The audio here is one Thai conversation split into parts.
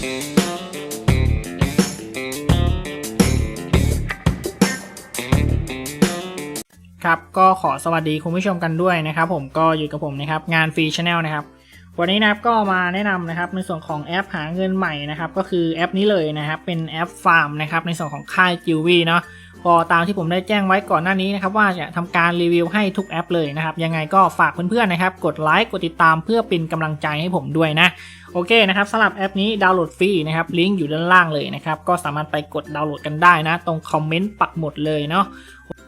ครับก็ขอสวัสดีคุณผู้ชมกันด้วยนะครับ ผมก็อยู่กับผมนะครับงานฟรีชาแนลนะครับ วันนี้นะครับก็มาแนะนำนะครับในส่วนของแอปหาเงินใหม่นะครับ ก็คือแอปนี้เลยนะครับ เป็นแอปฟาร์มนะครับในส่วนของค่ายจิววีเนาะ ก็ตามที่ผมได้แจ้งไว้ก่อนหน้านี้นะครับว่าจะทำการรีวิวให้ทุกแอปเลยนะครับ ยังไงก็ฝากเพื่อนๆนะครับ กดไลค์กดติดตามเพื่อเป็นกำลังใจให้ผมด้วยนะ โอเคนะครับสำหรับแอปนี้ดาวน์โหลดฟรีนะครับลิงก์อยู่ด้านล่างเลยนะครับ ก็สามารถไปกดดาวน์โหลดกันได้นะ ตรงคอมเมนต์ปักหมดเลยเนาะ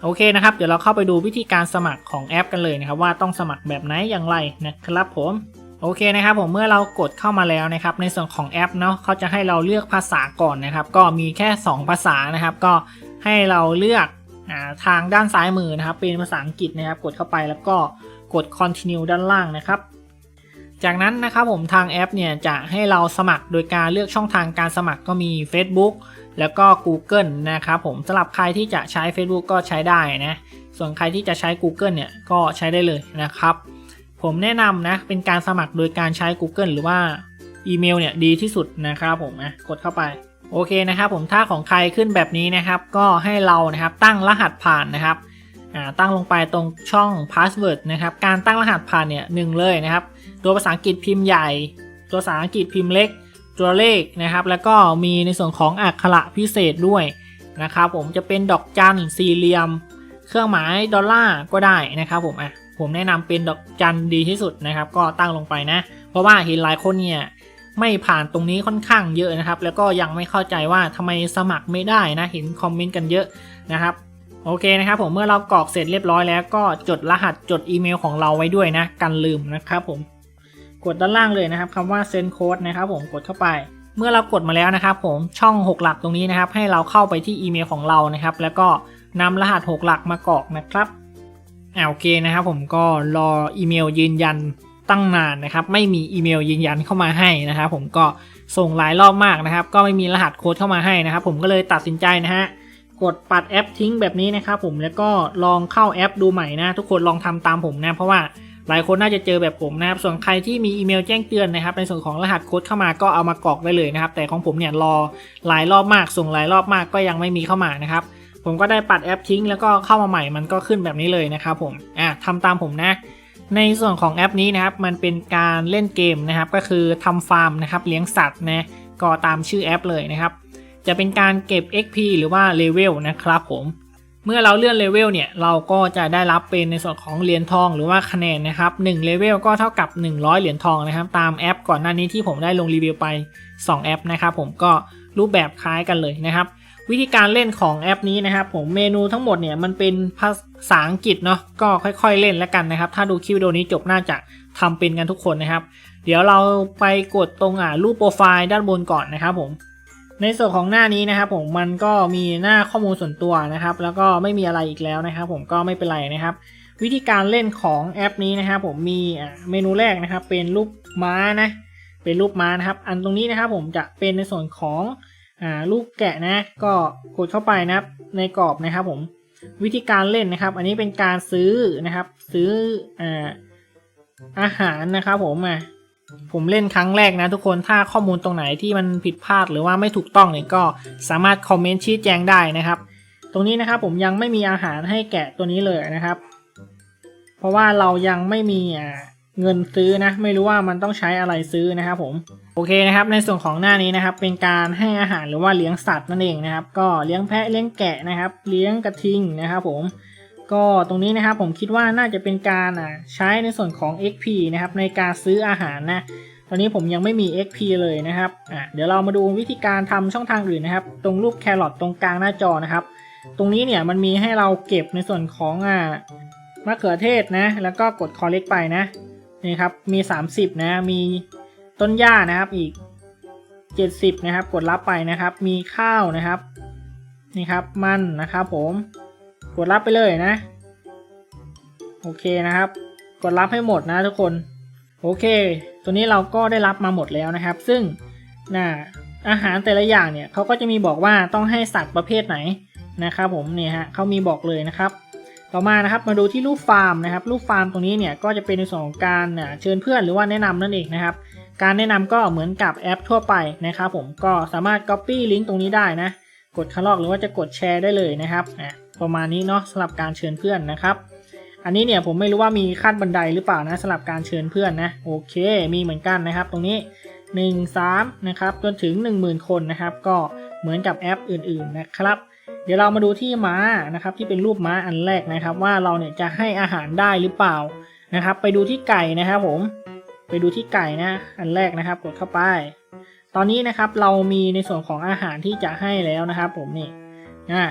โอเคนะครับเดี๋ยวเราเข้าไปดูวิธีการสมัครของแอปกันเลยนะครับ ว่าต้องสมัครแบบไหนอย่างไรนะครับผมโอเคนะครับผมเมื่อเรากดเข้ามาแล้วนะครับในส่วนของแอปเนาะเขาจะให้เราเลือกภาษาก่อนนะครับ ก็มีแค่ 2 ภาษานะครับ ก็ ให้เราเลือกอทางด้านซ้ายมือนะครับ เป็นภาษาอังกฤษนะครับ กดเข้าไปแล้วก็กด continue ด้านล่างนะครับ จากนั้นนะครับผมทางแอปเนี่ยจะให้เราสมัครโดยการเลือกช่องทางการสมัครก็มี Facebook แล้วก็ Google นะครับผมสำหรับใครที่จะใช้ Facebook ก็ใช้ได้นะ ส่วนใครที่จะใช้ Google เนี่ยก็ใช้ได้เลยนะครับ ผมแนะนำนะเป็นการสมัครโดยการใช้ Google หรือว่าอีเมลเนี่ยดีที่สุดนะครับผมนะกดเข้าไป โอเคนะครับผมถ้าของใครขึ้นแบบนี้นะครับ ก็ให้เรานะครับตั้งรหัสผ่านนะครับตั้งลงไปตรงช่อง password นะครับ การตั้งรหัสผ่านเนี่ยหนึ่งเลยนะครับ ตัวภาษาอังกฤษพิมพ์ใหญ่ ตัวภาษาอังกฤษพิมพ์เล็ก ตัวเลขนะครับ แล้วก็มีในส่วนของอักขระพิเศษด้วยนะครับ ผมจะเป็นดอกจันสี่เหลี่ยม เครื่องหมายดอลลาร์ก็ได้นะครับ ผมอะผมแนะนำเป็นดอกจันดีที่สุดนะครับ ก็ตั้งลงไปนะ เพราะว่าเห็นหลายคนเนี่ย ไม่ผ่านตรงนี้ค่อนข้างเยอะนะครับ แล้วก็ยังไม่เข้าใจว่าทำไมสมัครไม่ได้นะ เห็นคอมเมนต์กันเยอะนะครับโอเคนะครับผมเมื่อเรากรอกเสร็จเรียบร้อยแล้วก็จดรหัสจดอีเมลของเราไว้ด้วยนะกันลืมนะครับผมกดด้านล่างเลยนะครับคำว่า send code นะครับผมกดเข้าไป เมื่อเรากดมาแล้วนะครับผมช่อง 6 หลักตรงนี้นะครับ ให้เราเข้าไปที่อีเมลของเรานะครับ แล้วก็นำรหัส 6 หลักมากรอกนะครับอ่าโอเคนะครับผมก็รออีเมลยืนยัน ตั้งนานนะครับ ไม่มีอีเมลยืนยันเข้ามาให้นะครับ ผมก็ส่งหลายรอบมากนะครับ ก็ไม่มีรหัสโค้ดเข้ามาให้นะครับ ผมก็เลยตัดสินใจนะฮะกดปัดแอปทิ้งแบบนี้นะครับผมแล้วก็ลองเข้าแอปดูใหม่นะ ทุกคนลองทำตามผมนะเพราะว่าหลายคนน่าจะเจอแบบผมนะครับ ส่วนใครที่มีอีเมลแจ้งเตือนนะครับ ในส่วนของรหัสโค้ดเข้ามาก็เอามากรอกได้เลยนะครับ แต่ของผมเนี่ยรอหลายรอบมาก ส่งหลายรอบมากก็ยังไม่มีเข้ามานะครับ ผมก็ได้ปัดแอปทิ้งแล้วก็เข้ามาใหม่มันก็ขึ้นแบบนี้เลยนะครับผม อะทำตามผมนะ ในส่วนของแอปนี้นะครับมันเป็นการเล่นเกมนะครับ ก็คือทำฟาร์มนะครับเลี้ยงสัตว์นะก็ตามชื่อแอปเลยนะครับ จะเป็นการเก็บ XP หรือว่าเลเวลนะครับผม เมื่อเราเลื่อนเลเวลเนี่ยเราก็จะได้รับเป็นในส่วนของเหรียญทองหรือว่าคะแนนนะครับ1เลเวลก็เท่ากับ 100 เหรียญทองนะครับ ตามแอปก่อนหน้านี้ที่ผมได้ลงรีวิวไป 2 แอปนะครับผมก็รูปแบบคล้ายกันเลยนะครับ วิธีการเล่นของแอปนี้นะครับ ผมเมนูทั้งหมดเนี่ยมันเป็นภา ษาอังกฤษเนาะก็ค่อยๆเล่นแล้วกันนะครับ ถ้าดูคลิปวิดีโอนี้จบน่าจะทำเป็นกันทุกคนนะครับ เดี๋ยวเราไปกดตรงอ่ารูปโปรไฟล์ด้านบนก่อนนะครับผมในส่วนของหน้านี้นะครับผมมันก็มีหน้าข้อมูลส่วนตัวนะครับ แล้วก็ไม่มีอะไรอีกแล้วนะครับ ผมก็ไม่เป็นไรนะครับ วิธีการเล่นของแอปนี้นะครับ ผมมีอ่าเมนูแรกนะครับ เป็นรูปม้านะเป็นรูปม้านะครับ อันตรงนี้นะครับ ผมจะเป็นในส่วนของอ่ารูปแกะนะ ก็กดเข้าไปนะครับในกรอบนะครับ ผม วิธีการเล่นนะครับ อันนี้เป็นการซื้อนะครับ ซื้ออ่าอาหารนะครับผมอะผมเล่นครั้งแรกนะทุกคนถ้าข้อมูลตรงไหนที่มันผิดพลาดหรือว่าไม่ถูกต้องเนี่ยก็สามารถคอมเมนต์ชี้แจงได้นะครับ ตรงนี้นะครับผมยังไม่มีอาหารให้แกะตัวนี้เลยนะครับ เพราะว่าเรายังไม่มีอ่า เงินซื้อนะ ไม่รู้ว่ามันต้องใช้อะไรซื้อนะครับผมโอเคนะครับ ในส่วนของหน้านี้นะครับ เป็นการให้อาหารหรือว่าเลี้ยงสัตว์นั่นเองนะครับ ก็เลี้ยงแพะเลี้ยงแกะนะครับ เลี้ยงกระทิงนะครับผมก็ตรงนี้นะครับผมคิดว่าน่าจะเป็นการอ่าใช้ในส่วนของ XP นะครับในการซื้ออาหารนะตอนนี้ผมยังไม่มี XP เลยนะครับอะเดี๋ยวเรามาดูวิธีการทำช่องทางอื่นนะครับ ตรงรูปแครอทตรงกลางหน้าจอนะครับ ตรงนี้เนี่ยมันมีให้เราเก็บในส่วนของอ่ามะเขือเทศนะ แล้วก็กดคอเล็กไปนะ นี่ครับมี 30 นะมีต้นหญ้านะครับอีก 70 นะครับ กดรับไปนะครับ มีข้าวนะครับ นี่ครับมันนะครับผมกดรับไปเลยนะ โอเคนะครับ กดรับให้หมดนะทุกคน โอเค ตัวนี้เราก็ได้รับมาหมดแล้วนะครับ ซึ่งนะอาหารแต่ละอย่างเนี่ยเขาก็จะมีบอกว่าต้องให้สัตว์ประเภทไหนนะครับ ผมเนี่ยฮะเขามีบอกเลยนะครับ ต่อมานะครับมาดูที่รูปฟาร์มนะครับรูปฟาร์มตรงนี้เนี่ยก็จะเป็นในส่วนของการเชิญเพื่อนหรือว่าแนะนำนั่นเองนะครับ การแนะนำก็เหมือนกับแอปทั่วไปนะครับผมก็สามารถ Copy ลิงก์ตรงนี้ได้นะกดคันลอกหรือว่าจะกดแชร์ได้เลยนะครับประมาณนี้เนาะสำหรับการเชิญเพื่อนนะครับ อันนี้เนี่ยผมไม่รู้ว่ามีขั้นบันไดหรือเปล่านะสำหรับการเชิญเพื่อนนะโอเค มีเหมือนกันนะครับ ตรงนี้ 1 3นะครับจนถึง 10,000 คนนะครับ ก็เหมือนกับแอปอื่นๆนะครับ เดี๋ยวเรามาดูที่ม้านะครับที่เป็นรูปม้าอันแรกนะครับ ว่าเราเนี่ยจะให้อาหารได้หรือเปล่านะครับ ไปดูที่ไก่นะครับผมไปดูที่ไก่นะอันแรกนะครับ กดเข้าไป ตอนนี้นะครับเรามีในส่วนของอาหารที่จะให้แล้วนะครับ ผมนี่อ่า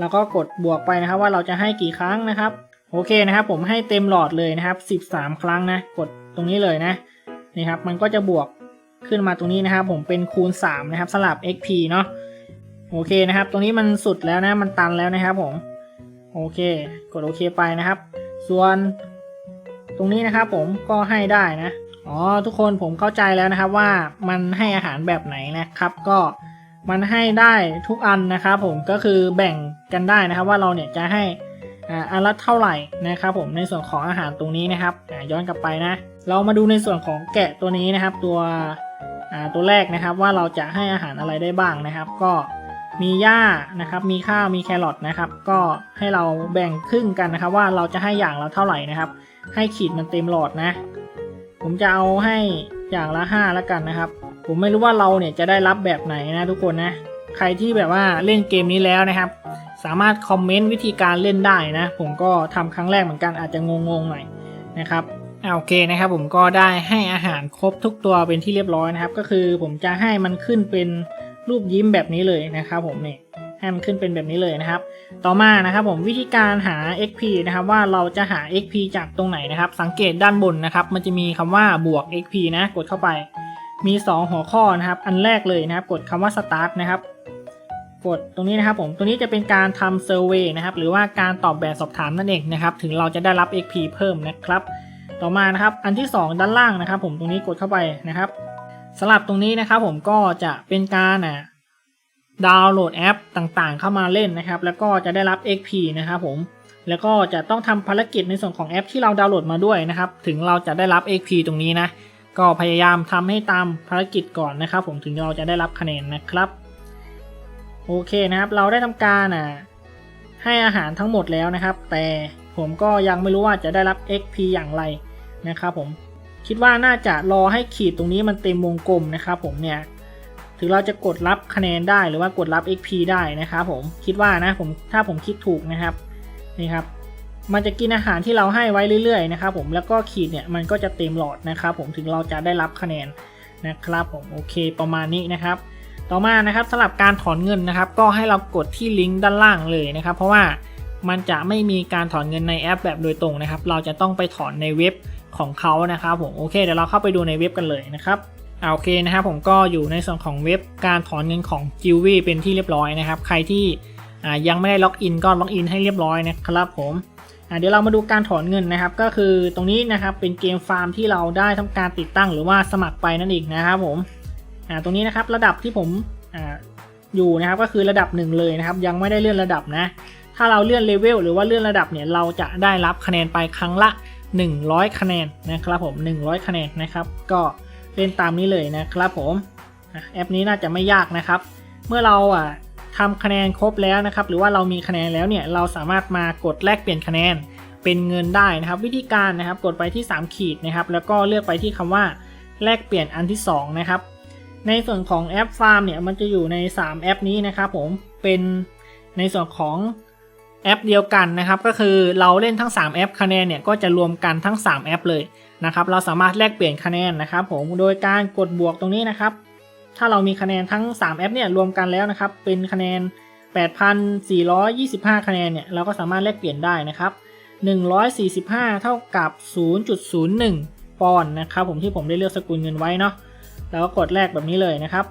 แล้วก็กดบวกไปนะครับว่าเราจะให้กี่ครั้งนะครับ โอเคนะครับ ผมให้เต็มหลอดเลยนะครับ 13 ครั้งนะ กดตรงนี้เลยนะนี่ครับ มันก็จะบวกขึ้นมาตรงนี้นะครับ ผมเป็นคูณ 3 นะครับสลับ XP เนาะ โอเคนะครับ ตรงนี้มันสุดแล้วนะ มันตันแล้วนะครับผม โอเค กดโอเคไปนะครับ ส่วน ตรงนี้นะครับผมก็ให้ได้นะ อ๋อ ทุกคนผมเข้าใจแล้วนะครับว่ามันให้อาหารแบบไหนนะครับ ก็มันให้ได้ทุกอันนะครับผม ก็คือแบ่งกันได้นะครับ ว่าเราเนี่ยจะให้อ่าอันละเท่าไหร่นะครับผมในส่วนของอาหารตรงนี้นะครับย้อนกลับไปนะ เรามาดูในส่วนของแกะตัวนี้นะครับ ตัวอ่าตัวแรกนะครับว่าเราจะให้อาหารอะไรได้บ้างนะครับ ก็ มีหญ้านะครับ มีข้าว มีแครอทนะครับ ก็ให้เราแบ่งครึ่งกันนะครับ ว่าเราจะให้อย่างละเท่าไหร่นะครับ ให้ขีดมันเต็มหลอดนะ ผมจะเอาให้อย่างละห้าแล้วกันนะครับ ผมไม่รู้ว่าเราเนี่ยจะได้รับแบบไหนนะทุกคนนะ ใครที่แบบว่าเล่นเกมนี้แล้วนะครับ สามารถคอมเมนต์วิธีการเล่นได้นะ ผมก็ทำครั้งแรกเหมือนกันอาจจะงงๆหน่อยนะครับอ่าโอเคนะครับผมก็ได้ให้อาหารครบทุกตัวเป็นที่เรียบร้อยนะครับ ก็คือผมจะให้มันขึ้นเป็น รูปยิ้มแบบนี้เลยนะครับผมเนี่ยให้มันขึ้นเป็นแบบนี้เลยนะครับ ต่อมานะครับผมวิธีการหา XP นะครับว่าเราจะหา XP จากตรงไหนนะครับ สังเกตด้านบนนะครับ มันจะมีคำว่าบวก XP นะ กดเข้าไป มี 2 หัวข้อนะครับ อันแรกเลยนะครับ กดคำว่า start นะครับ กดตรงนี้นะครับผมตรงนี้จะเป็นการทำ survey นะครับ หรือว่าการตอบแบบสอบถามนั่นเองนะครับ ถึงเราจะได้รับ XP เพิ่มนะครับ ต่อมานะครับ อันที่ 2 ด้านล่างนะครับ ผม ตรงนี้กดเข้าไปนะครับ สลับตรงนี้นะครับผมก็จะเป็นการอะดาวน์โหลดแอปต่างๆ เข้ามาเล่นนะครับ แล้วก็จะได้รับ XP นะครับผมแล้วก็จะต้องทำภารกิจในส่วนของแอปที่เราดาวน์โหลดมาด้วยนะครับ ถึงเราจะได้รับ XP ตรงนี้นะ ก็พยายามทำให้ตามภารกิจก่อนนะครับ ผมถึงเราจะได้รับคะแนนนะครับ โอเคนะครับ เราได้ทำการอะให้อาหารทั้งหมดแล้วนะครับ แต่ผมก็ยังไม่รู้ว่าจะได้รับ XP อย่างไรนะครับผม คิดว่าน่าจะรอให้ขีดตรงนี้มันเต็มวงกลมนะครับผมเนี่ยถึงเราจะกดรับคะแนนได้หรือว่ากดรับ XP ได้นะครับผมคิดว่านะผมถ้าผมคิดถูกนะครับนี่ครับมันจะกินอาหารที่เราให้ไว้เรื่อยๆนะครับผมแล้วก็ขีดเนี่ยมันก็จะเต็มหลอดนะครับผมถึงเราจะได้รับคะแนนนะครับผมโอเคประมาณนี้นะครับ ต่อมานะครับสำหรับการถอนเงินนะครับ ก็ให้เรากดที่ลิงก์ด้านล่างเลยนะครับ เพราะว่ามันจะไม่มีการถอนเงินในแอปแบบโดยตรงนะครับ เราจะต้องไปถอนในเว็บ ของเขานะครับผมโอเคเดี๋ยวเราเข้าไปดูในเว็บกันเลยนะครับอ่าโอเคนะครับผมก็อยู่ในส่วนของเว็บการถอนเงินของ g i l v เป็นที่เรียบร้อยนะครับ ใครที่ยังไม่ได้ล็อกอินก็ล็อกอินให้เรียบร้อยนะครับผมเดี๋ยวเรามาดูการถอนเงินนะครับ ก็คือตรงนี้นะครับเป็นเกมฟาร์มที่เราได้ทำการติดตั้งหรือว่าสมัครไปนั่นเองนะครับผมตรงนี้นะครับระดับที่ผมออยู่นะครับก็คือระดับหนึ่งเลยนะครับ ยังไม่ได้เลื่อนระดับนะ ถ้าเราเลื่อนเลเวลหรือว่าเลื่อนระดับเนี่ยเราจะได้รับคะแนนไปครั้งละ 100 คะแนนนะครับผม 100 คะแนนนะครับ ก็เล่นตามนี้เลยนะครับผมแอปนี้น่าจะไม่ยากนะครับ เมื่อเราอะทำคะแนนครบแล้วนะครับ หรือว่าเรามีคะแนนแล้วเนี่ยเราสามารถมากดแลกเปลี่ยนคะแนนเป็นเงินได้นะครับ วิธีการนะครับกดไปที่ 3 ขีดนะครับ แล้วก็เลือกไปที่คำว่าแลกเปลี่ยนอันที่ 2 นะครับ ในส่วนของแอปฟาร์มเนี่ยมันจะอยู่ใน 3 แอปนี้นะครับผมเป็นในส่วนของ แอปเดียวกันนะครับก็คือเราเล่นทั้ง 3 แอปคะแนนเนี่ยก็จะรวมกันทั้ง 3 แอปเลยนะครับเราสามารถแลกเปลี่ยนคะแนนนะครับผมโดยการกดบวกตรงนี้นะครับ ถ้าเรามีคะแนนทั้ง 3 แอปเนี่ยรวมกันแล้วนะครับเป็นคะแนน 8,425 คะแนนเนี่ยเราก็สามารถแลกเปลี่ยนได้นะครับ 145 เท่ากับ 0.01 ปอนด์นะครับผมที่ผมได้เลือกสกุลเงินไว้เนาะแล้วก็กดแลกแบบนี้เลยนะครับ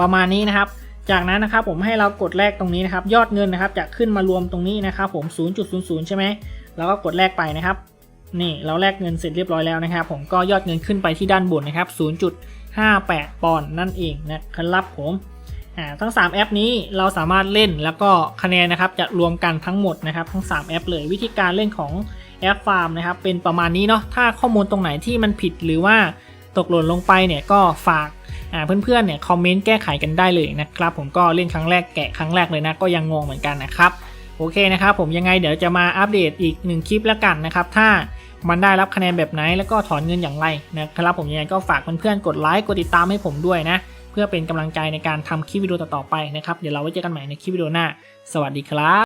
ประมาณนี้นะครับ จากนั้นนะครับผมให้เรากดแลกตรงนี้นะครับ ยอดเงินนะครับจะขึ้นมารวมตรงนี้นะครับ ผม 0.00 ใช่ไหมแล้วก็กดแลกไปนะครับ นี่เราแลกเงินเสร็จเรียบร้อยแล้วนะครับ ผมก็ยอดเงินขึ้นไปที่ด้านบนนะครับ 0.58 ปอนด์นั่นเองนะครับผมทั้ง 3 แอปนี้เราสามารถเล่นแล้วก็คะแนนนะครับจะรวมกันทั้งหมดนะครับ ทั้ง 3 แอปเลยวิธีการเล่นของแอปฟาร์มนะครับเป็นประมาณนี้เนาะถ้าข้อมูลตรงไหนที่มันผิดหรือว่า ตกหล่นลงไปเนี่ยก็ฝากเพื่อนๆเนี่ยคอมเมนต์แก้ไขกันได้เลยนะครับ ผมก็เล่นครั้งแรกแกะครั้งแรกเลยนะก็ยังงงเหมือนกันนะครับโอเคนะครับผมยังไงเดี๋ยวจะมาอัปเดตอีกหนึ่งคลิปแล้วกันนะครับถ้ามันได้รับคะแนนแบบไหนแล้วก็ถอนเงินอย่างไรนะครับผมยังไงก็ฝากเพื่อนๆกดไลค์กดติดตามให้ผมด้วยนะ เพื่อเป็นกำลังใจในการทำคลิปวิดีโอต่อๆไปนะครับเดี๋ยวเราไว้เจอกันใหม่ในคลิปวิดีโอหน้า สวัสดีครับ